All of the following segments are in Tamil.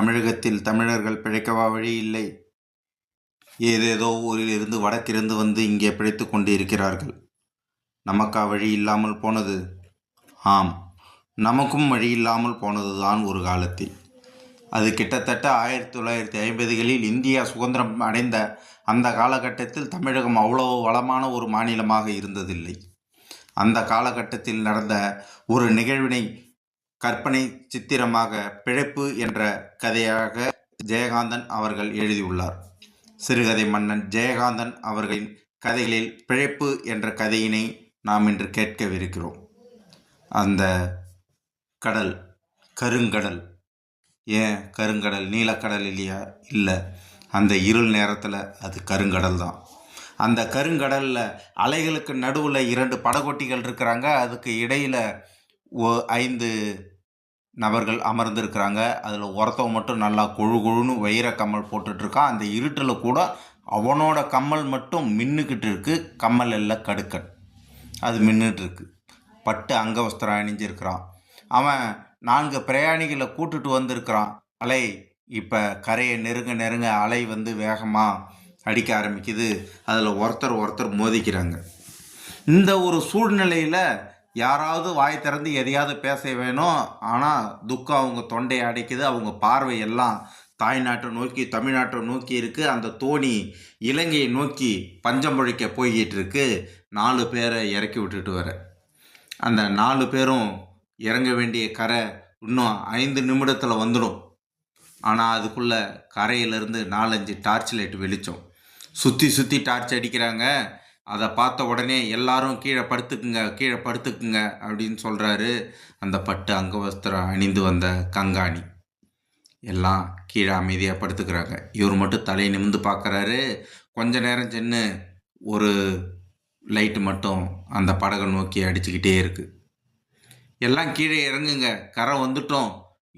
தமிழகத்தில் தமிழர்கள் பிழைக்கவா வழி இல்லை? ஏதேதோ ஊரிலிருந்து வடக்கிருந்து வந்து இங்கே பிழைத்து கொண்டு இருக்கிறார்கள் நமக்கா வழி இல்லாமல் போனது? ஆம். நமக்கும் வழி இல்லாமல் போனதுதான் ஒரு காலத்தில் அது கிட்டத்தட்ட ஆயிரத்தி தொள்ளாயிரத்தி ஐம்பதுகளில் இந்தியா சுதந்திரம் அடைந்த அந்த காலகட்டத்தில் தமிழகம் அவ்வளோ வளமான ஒரு மாநிலமாக இருந்ததில்லை. அந்த காலகட்டத்தில் நடந்த ஒரு நிகழ்வினை கற்பனை சித்திரமாக பிழைப்பு என்ற கதையாக ஜெயகாந்தன் அவர்கள் எழுதியுள்ளார். சிறுகதை மன்னன் ஜெயகாந்தன் அவர்களின் கதைகளில் பிழைப்பு என்ற கதையினை நாம் இன்று கேட்கவிருக்கிறோம். அந்த கடல் கருங்கடல். ஏன் கருங்கடல்? நீலக்கடல் இல்லையா? இல்லை. அந்த இருள் நேரத்தில் அது கருங்கடல் தான். அந்த கருங்கடலில் அலைகளுக்கு நடுவில் இரண்டு படகோட்டிகள் இருக்கிறாங்க. அதுக்கு இடையில் ஓ ஐந்து நபர்கள் அமர்ந்திருக்கிறாங்க. அதில் ஒருத்தவன் மட்டும் நல்லா கொழு கொழுன்னு வைர கம்மல் போட்டுட்ருக்கான். அந்த இருட்டில் கூட அவனோட கம்மல் மட்டும் மின்னுக்கிட்டு இருக்கு கம்மல் எல்லாம் கடுக்கன். அது மின்னுட்டு இருக்கு பட்டு அங்கவஸ்திரம் அணிஞ்சிருக்கிறான். அவன் நான்கு பிரயாணிகளை கூட்டுட்டு வந்திருக்கிறான். அலை இப்போ கரையை நெருங்க நெருங்க அலை வந்து வேகமாக அடிக்க ஆரம்பிக்குது. அதில் ஒருத்தர் ஒருத்தர் மோதிக்கிறாங்க. இந்த ஒரு சூழ்நிலையில் யாராவது வாய் திறந்து எதையாவது பேச வேணும். ஆனால் துக்கம் அவங்க தொண்டையை அடைக்குது. அவங்க பார்வை எல்லாம் தாய்நாட்டை நோக்கி தமிழ்நாட்டை நோக்கி இருக்கு. அந்த தோணி இலங்கையை நோக்கி பஞ்சம் பொழிக்க போய்கிட்டு இருக்கு. நாலு பேரை இறக்கி விட்டுட்டு வர. அந்த நாலு பேரும் இறங்க வேண்டிய கரை இன்னும் ஐந்து நிமிடத்தில் வந்துடும். ஆனால் அதுக்குள்ளே கரையிலேருந்து நாலஞ்சு டார்ச் லைட் வெளிச்சம். சுற்றி சுற்றி டார்ச் அடிக்கிறாங்க. அதை பார்த்த உடனே எல்லாரும் கீழே படுத்துக்குங்க கீழே படுத்துக்குங்க அப்படின்னு சொல்கிறாரு அந்த பட்டு அங்கவஸ்திரம் அணிந்து வந்த கங்காணி. எல்லாம் கீழே அமைதியாக படுத்துக்கிறாங்க. இவர் மட்டும் தலையை நிமிந்து பார்க்குறாரு. கொஞ்ச நேரம் சென்று ஒரு லைட்டு மட்டும் அந்த படகை நோக்கி அடிச்சுக்கிட்டே இருக்குது எல்லாம் கீழே இறங்குங்க. கரை வந்துட்டோம்.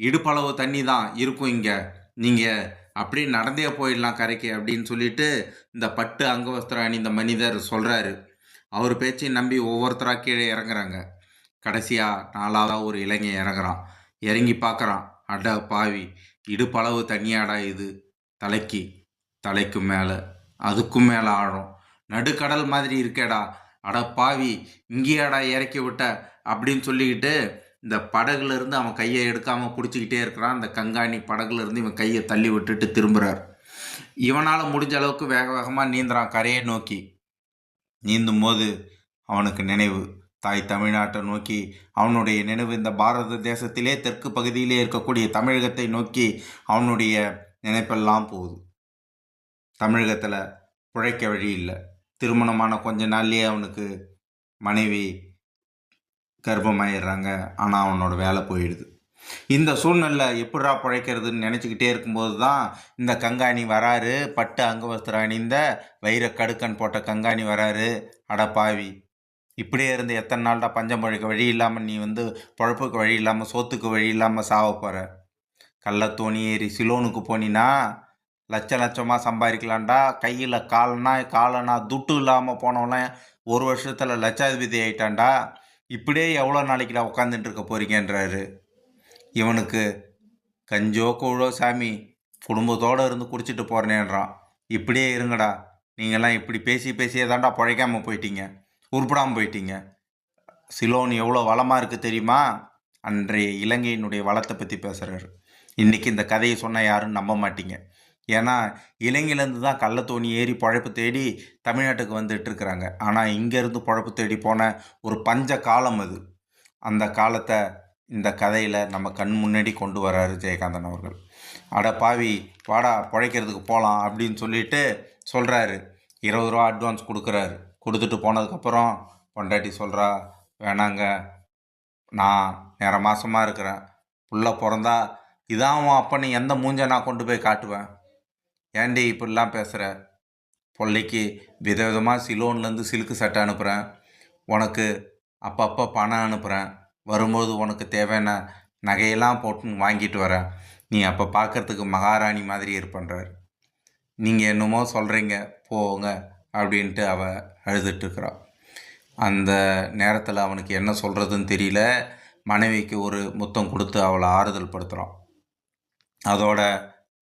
இடுப்பளவு தண்ணி தான் இருக்கும் இங்கே. நீங்கள் அப்படியே நடந்தே போயிடலாம் கரைக்கு அப்படின்னு சொல்லிட்டு இந்த பட்டு அங்கவஸ்திரம் அணிந்த மனிதர் சொல்கிறாரு அவர் பேச்சையும் நம்பி ஒவ்வொருத்தராக கீழே இறங்குறாங்க. கடைசியாக நாலாவதாக ஒரு இளைஞன் இறங்குறான். இறங்கி பார்க்குறான். அட பாவி இடுப்பளவு தண்ணியாடா இது. தலைக்கு தலைக்கு மேலே அதுக்கும் மேலே ஆழம். நடுக்கடல் மாதிரி இருக்கேடா. அட பாவி இங்கேயாடா இறக்கி விட்ட அப்படின்னு சொல்லிக்கிட்டு இந்த படகுலேருந்து அவன் கையை எடுக்காமல் பிடிச்சிக்கிட்டே இருக்கிறான். அந்த கங்காணி படகுலேருந்து இவன் கையை தள்ளி விட்டுட்டு திரும்புகிறார் இவனால் முடிஞ்ச அளவுக்கு வேக வேகமாக நீந்துறான் கரையை நோக்கி. நீந்தும் போது அவனுக்கு நினைவு. தாய் தமிழ்நாட்டை நோக்கி அவனுடைய நினைவு இந்த பாரத தேசத்திலே தெற்கு பகுதியிலே இருக்கக்கூடிய தமிழகத்தை நோக்கி அவனுடைய நினைப்பெல்லாம் போகுது. தமிழகத்தில் பிழைக்க வழி இல்லை. திருமணமான கொஞ்ச நாள்லேயே அவனுக்கு மனைவி கர்ப்பமாயிடுறாங்க ஆனால் அவனோட வேலை போயிடுது. இந்த சூழ்நிலை எப்படா பிழைக்கிறதுன்னு நினச்சிக்கிட்டே இருக்கும்போது தான் இந்த கங்காணி வராரு. பட்டு அங்கவஸ்திரம் அணிந்த வைர கடுக்கன் போட்ட கங்காணி வராரு. அடப்பாவி இப்படியே இருந்து எத்தனை நாள்டா பஞ்சம் பழைக்க வழி இல்லாமல் நீ வந்து பொழப்புக்கு வழி இல்லாமல் சோத்துக்கு வழி இல்லாமல் சாவ போகிற கள்ளத்தோணி ஏறி சிலோனுக்கு போனினா லட்ச லட்சமாக சம்பாதிக்கலாம்டா. கையில் காலனா காலனா துட்டு இல்லாமல் போனவனே ஒரு வருஷத்தில் லட்சாதிபதி ஆயிட்டான்டா. இப்படியே எவ்வளோ நாளைக்குடா உட்காந்துட்டு இருக்க போறீங்கன்றாரு. இவனுக்கு கஞ்சோ கூழோ சாமி குடும்பத்தோடு இருந்து குடிச்சிட்டு போகிறேன்றான் இப்படியே இருங்கடா. நீங்கள்லாம் இப்படி பேசி பேசியே தாண்டா பழைக்காமல் போயிட்டீங்க. உருப்படாமல் போயிட்டீங்க. சிலோன் எவ்வளோ வளமாக இருக்குது தெரியுமா? அன்றைய இலங்கையினுடைய வளத்தை பற்றி பேசுகிறாரு இன்றைக்கி இந்த கதையை சொன்னால் யாரும் நம்ப மாட்டீங்க. ஏன்னா இலங்கையிலேருந்து தான் கள்ளத்தோணி ஏறி பழப்பு தேடி தமிழ்நாட்டுக்கு வந்துட்டு இருக்கிறாங்க. ஆனால் இங்கேருந்து பழப்பு தேடி போன ஒரு பஞ்ச காலம் அது. அந்த காலத்தை இந்த கதையில் நம்ம கண் முன்னாடி கொண்டு வராரு ஜெயகாந்தன் அவர்கள். அட பாவி வாடா பிழைக்கிறதுக்கு போகலாம் அப்படின்னு சொல்லிட்டு சொல்கிறாரு இருபது ரூபா அட்வான்ஸ் கொடுக்குறாரு. கொடுத்துட்டு போனதுக்கப்புறம் பொண்டாட்டி சொல்கிறா வேணாங்க நான் நேர மாதமாக இருக்கிறேன். புள்ள பிறந்தா இதான் உன் அப்பனை எந்த மூஞ்ச நான் கொண்டு போய் காட்டுவேன்? ஏண்டி இப்படிலாம் பேசுகிற பிள்ளைக்கு விதவிதமாக சிலோன்லேருந்து சிலுக்கு சட்டை அனுப்புகிறேன் உனக்கு அப்பப்போ பணம் அனுப்புகிறேன் வரும்போது உனக்கு தேவையான நகையெல்லாம் போட்டு வாங்கிட்டு வரேன். நீ அப்போ பார்க்கறதுக்கு மகாராணி மாதிரி இருப்பன்றார் நீங்கள் என்னமோ சொல்கிறீங்க போங்க அப்படின்ட்டு அவ அழுதுட்டுருக்குறான் அந்த நேரத்தில் அவனுக்கு என்ன சொல்கிறதுன்னு தெரியல. மனைவிக்கு ஒரு முத்தம் கொடுத்து அவளை ஆறுதல் படுத்துகிறான் அதோட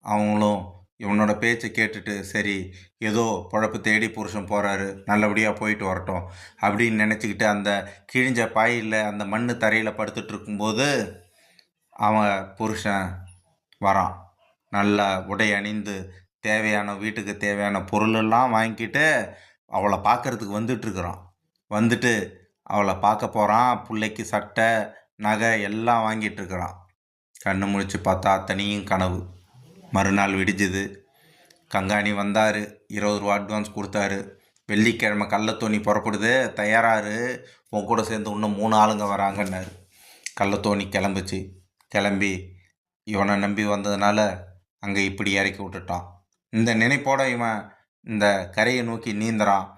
அவங்களும் இவனோட பேச்சை கேட்டுட்டு சரி ஏதோ பொழப்பு தேடி புருஷன் போகிறாரு நல்லபடியாக போயிட்டு வரட்டும் அப்படின்னு நினச்சிக்கிட்டு அந்த கிழிஞ்ச பாயில் அந்த மண் தரையில் படுத்துட்டு இருக்கும்போது அவன் புருஷன் வரான். நல்லா உடை அணிந்து தேவையான வீட்டுக்கு தேவையான பொருளெல்லாம் வாங்கிக்கிட்டு அவளை பார்க்கறதுக்கு வந்துட்டுருக்குறான் வந்துட்டு அவளை பார்க்க போகிறான் பிள்ளைக்கு சட்டை நகை எல்லாம் வாங்கிட்டு இருக்கிறான். கண்ணு முழிச்சு பார்த்தா அத்தனையும் கனவு. மறுநாள் விடிஞ்சுது. கங்காணி வந்தார். இருபது ரூபா அட்வான்ஸ் கொடுத்தாரு. வெள்ளிக்கிழமை கள்ளத்தோணி புறப்படுது தயாராரு. உன் கூட சேர்ந்து இன்னும் மூணு ஆளுங்க வராங்கன்னாரு. கள்ளத்தோணி கிளம்புச்சு. கிளம்பி இவனை நம்பி வந்ததுனால அங்கே இப்படி இறக்கி விட்டுட்டான். இந்த நினைப்போட இவன் இந்த கரையை நோக்கி நீந்துறான்.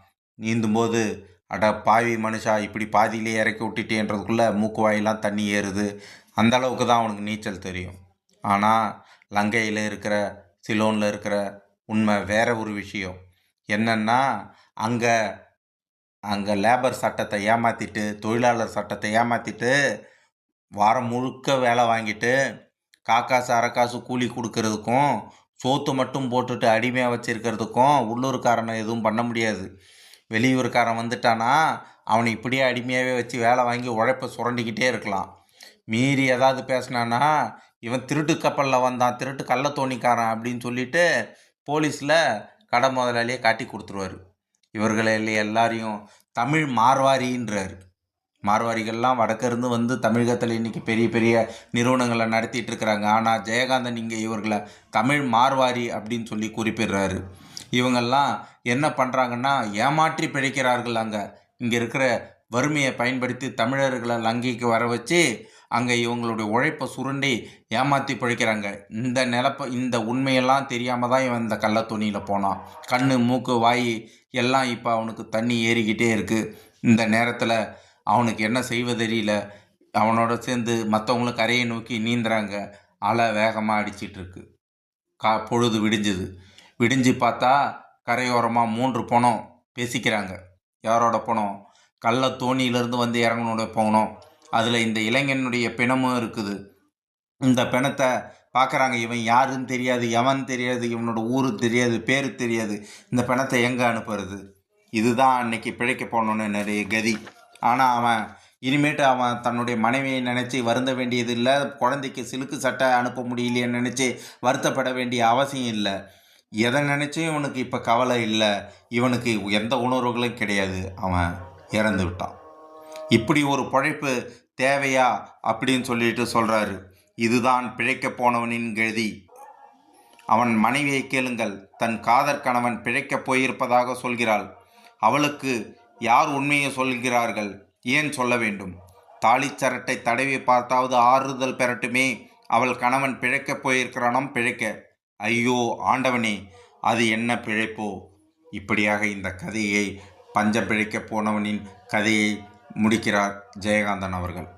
நீந்தும்போது அட பாவி மனுஷா இப்படி பாதியிலே இறக்கி விட்டுட்டேன்றதுக்குள்ளே மூக்கு வாயெல்லாம் தண்ணி ஏறுது. அந்த அளவுக்கு தான் அவனுக்கு நீச்சல் தெரியும். ஆனால் லங்கையில் இருக்கிற சிலோனில் இருக்கிற உண்மை வேற ஒரு விஷயம். என்னென்னா அங்கே அங்கே லேபர் சட்டத்தை ஏமாற்றிட்டு தொழிலாளர் சட்டத்தை ஏமாற்றிட்டு வாரம் முழுக்க வேலை வாங்கிட்டு காக்காசு அரைக்காசு கூலி கொடுக்கறதுக்கும் சோத்து மட்டும் போட்டுட்டு அடிமையாக வச்சுருக்கிறதுக்கும் உள்ளூர்காரனை எதுவும் பண்ண முடியாது. வெளியூர்காரன் வந்துட்டானா அவனை இப்படியே அடிமையாகவே வச்சு வேலை வாங்கி உழைப்பை சுரண்டிக்கிட்டே இருக்கலாம். மீறி ஏதாவது பேசினானா இவன் திருட்டு கப்பலில் வந்தான் திருட்டு கள்ளத்தோணிக்காரன் அப்படின்னு சொல்லிட்டு போலீஸில் கடை முதலாளியே காட்டி கொடுத்துருவாரு. இவர்களை எல்லாரையும் தமிழ் மார்வாரின்றார். மார்வாரிகள்லாம் வடக்கிருந்து வந்து தமிழகத்தில் இன்றைக்கி பெரிய பெரிய நிறுவனங்களை நடத்திட்டு இருக்கிறாங்க. ஆனால் ஜெயகாந்தன் இங்கே இவர்களை தமிழ் மார்வாரி அப்படின்னு சொல்லி குறிப்பிடுறாரு. இவங்கெல்லாம் என்ன பண்ணுறாங்கன்னா ஏமாற்றி பிழைக்கிறார்கள் அங்கே. இங்கே இருக்கிற வறுமையை பயன்படுத்தி தமிழர்களை லங்கைக்கு வர வச்சு அங்கே இவங்களுடைய உழைப்பை சுருண்டி ஏமாற்றி பிழைக்கிறாங்க. இந்த நிலப்ப இந்த உண்மையெல்லாம் தெரியாமல் தான் இவன் இந்த கள்ளத்துணியில் போனான். கண் மூக்கு வாய் எல்லாம் இப்போ அவனுக்கு தண்ணி ஏறிக்கிட்டே இருக்குது இந்த நேரத்தில் அவனுக்கு என்ன செய்வது தெரியல. அவனோட சேர்ந்து மற்றவங்களும் கரையை நோக்கி நீந்துறாங்க. அலை வேகமாக அடிச்சிட்ருக்கு கா பொழுது விடிஞ்சுது. விடிஞ்சு பார்த்தா கரையோரமாக மூன்று பணம் பேசிக்கிறாங்க. யாரோட பணம்? கள்ள தோணியிலேருந்து வந்து இறங்கனோட போகணும் அதில் இந்த இளைஞனுடைய பிணமும் இருக்குது. இந்த பிணத்தை பார்க்குறாங்க இவன் யாருன்னு தெரியாது எவன் தெரியாது இவனோட ஊரு தெரியாது பேர் தெரியாது. இந்த பிணத்தை எங்கே அனுப்புறது? இதுதான் அன்னைக்கு பிழைக்க போனோன்னு நிறைய கதி. ஆனால் அவன் இனிமேட்டு அவன் தன்னுடைய மனைவியை நினச்சி வருந்த வேண்டியது இல்லை குழந்தைக்கு சிலுக்கு சட்டை அனுப்ப முடியலையேன்னு நினச்சி வருத்தப்பட வேண்டிய அவசியம் இல்லை. எதை நினச்சும் இவனுக்கு இப்போ கவலை இல்லை. இவனுக்கு எந்த உணர்வுகளும் கிடையாது. அவன் இறந்து விட்டான். இப்படி ஒரு பழைப்பு தேவையா அப்படின்னு சொல்லிட்டு சொல்கிறாரு இதுதான் பிழைக்கப் போனவனின் கெழுதி. அவன் மனைவியை கேளுங்கள். தன் காதற் கணவன் பிழைக்கப் போயிருப்பதாக சொல்கிறாள். அவளுக்கு யார் உண்மையை சொல்கிறார்கள்? ஏன் சொல்ல வேண்டும்? தாலிச்சரட்டை தடவி பார்த்தாவது ஆறுதல் பெறட்டுமே. அவள் கணவன் பிழைக்கப் போயிருக்கிறானாம் பிழைக்க. ஐயோ ஆண்டவனே அது என்ன பிழைப்போ? இப்படியாக இந்த கதையை பஞ்சம் பிழைக்கப் போனவனின் கதையை முடிக்கிறார் ஜெயகாந்தன் அவர்கள்.